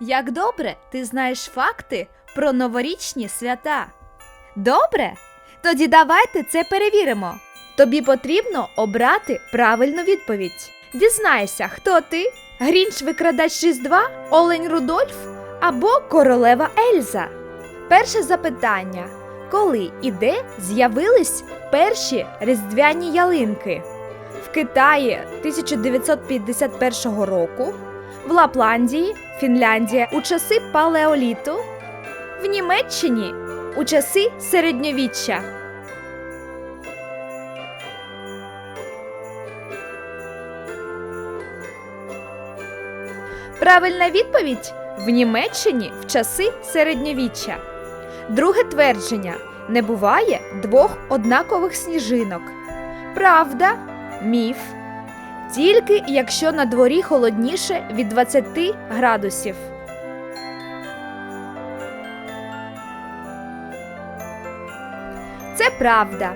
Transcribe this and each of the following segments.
Як добре ти знаєш факти про новорічні свята? Добре? Тоді давайте це перевіримо. Тобі потрібно обрати правильну відповідь. Дізнайся, хто ти? Грінч викрадач Різдва, Олень Рудольф або королева Ельза. Перше запитання: коли і де з'явились перші різдвяні ялинки? В Китаї 1951 року, в Лапландії, Фінляндія у часи палеоліту, в Німеччині у часи середньовіччя. Правильна відповідь в Німеччині в часи середньовіччя. Друге твердження: не буває двох однакових сніжинок. Правда, міф. Тільки якщо на дворі холодніше від 20 градусів. Це правда.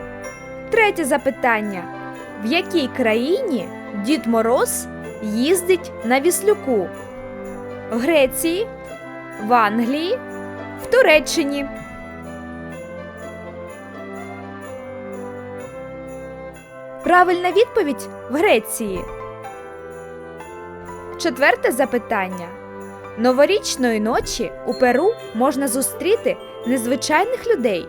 Третє запитання: в якій країні Дід Мороз їздить на віслюку? В Греції, в Англії, в Туреччині. Правильна відповідь в Греції. Четверте запитання. Новорічної ночі у Перу можна зустріти незвичайних людей,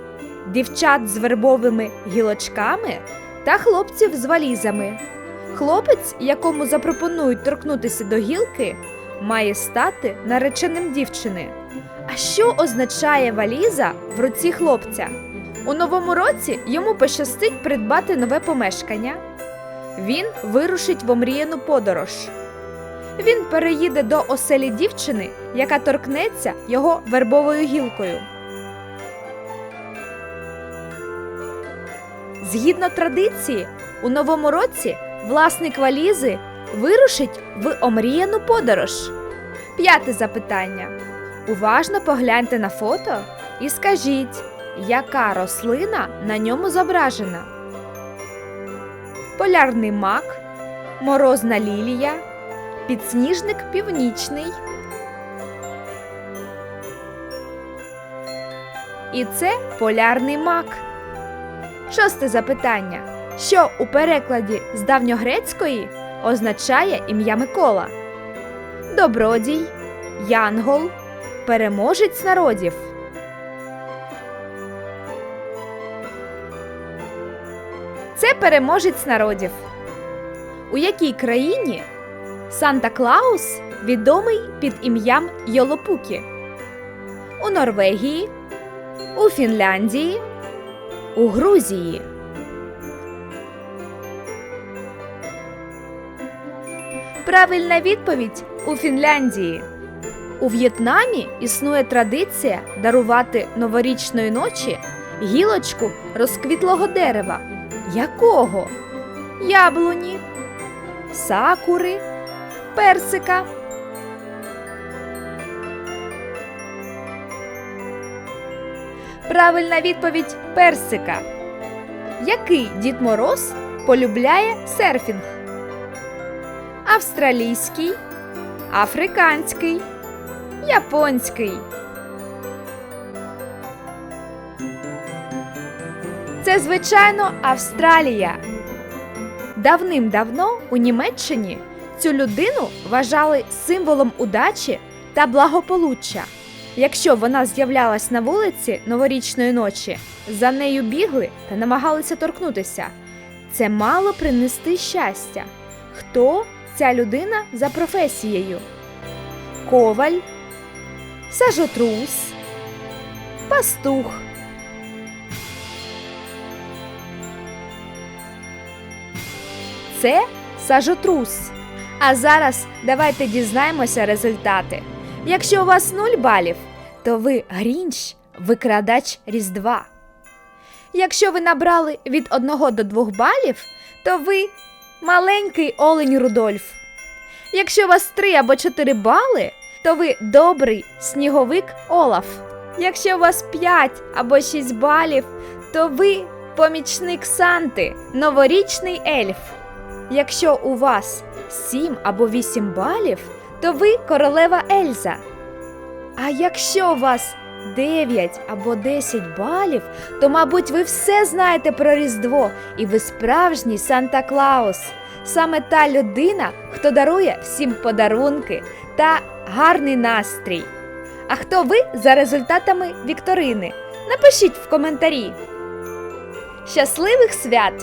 дівчат з вербовими гілочками та хлопців з валізами. Хлопець, якому запропонують торкнутися до гілки, має стати нареченим дівчини. А що означає валіза в руці хлопця? У новому році йому пощастить придбати нове помешкання. Він вирушить в омріяну подорож. Він переїде до оселі дівчини, яка торкнеться його вербовою гілкою. Згідно традиції, у новому році власник валізи вирушить в омріяну подорож. П'яте запитання. Уважно погляньте на фото і скажіть, яка рослина на ньому зображена? Полярний мак, морозна лілія, підсніжник північний. І це полярний мак. Шосте запитання. Що у перекладі з давньогрецької означає ім'я Микола? Добродій, Янгол, переможець народів. Це переможець народів. У якій країні Санта Клаус відомий під ім'ям Йолопукі? У Норвегії, у Фінляндії, у Грузії. Правильна відповідь у Фінляндії. У В'єтнамі існує традиція дарувати новорічної ночі гілочку розквітлого дерева. Якого? Яблуні, сакури, персика. Правильна відповідь персика. Який Дід Мороз полюбляє серфінг? Австралійський, африканський, японський. Це, звичайно, Австралія. Давним-давно у Німеччині цю людину вважали символом удачі та благополуччя. Якщо вона з'являлась на вулиці новорічної ночі, за нею бігли та намагалися торкнутися. Це мало принести щастя. Хто ця людина за професією? Коваль, сажотрус, пастух. Це сажотрус. А зараз давайте дізнаємося результати. Якщо у вас 0 балів, то ви грінч, викрадач Різдва. Якщо ви набрали від 1 до 2 балів, то ви маленький олень Рудольф. Якщо у вас 3 або 4 бали, то ви добрий сніговик Олаф. Якщо у вас 5 або 6 балів, то ви помічник Санти, новорічний ельф. Якщо у вас 7 або 8 балів, то ви королева Ельза. А якщо у вас 9 або 10 балів, то, мабуть, ви все знаєте про Різдво, і ви справжній Санта Клаус. Саме та людина, хто дарує всім подарунки та гарний настрій. А хто ви за результатами вікторини? Напишіть в коментарі. Щасливих свят!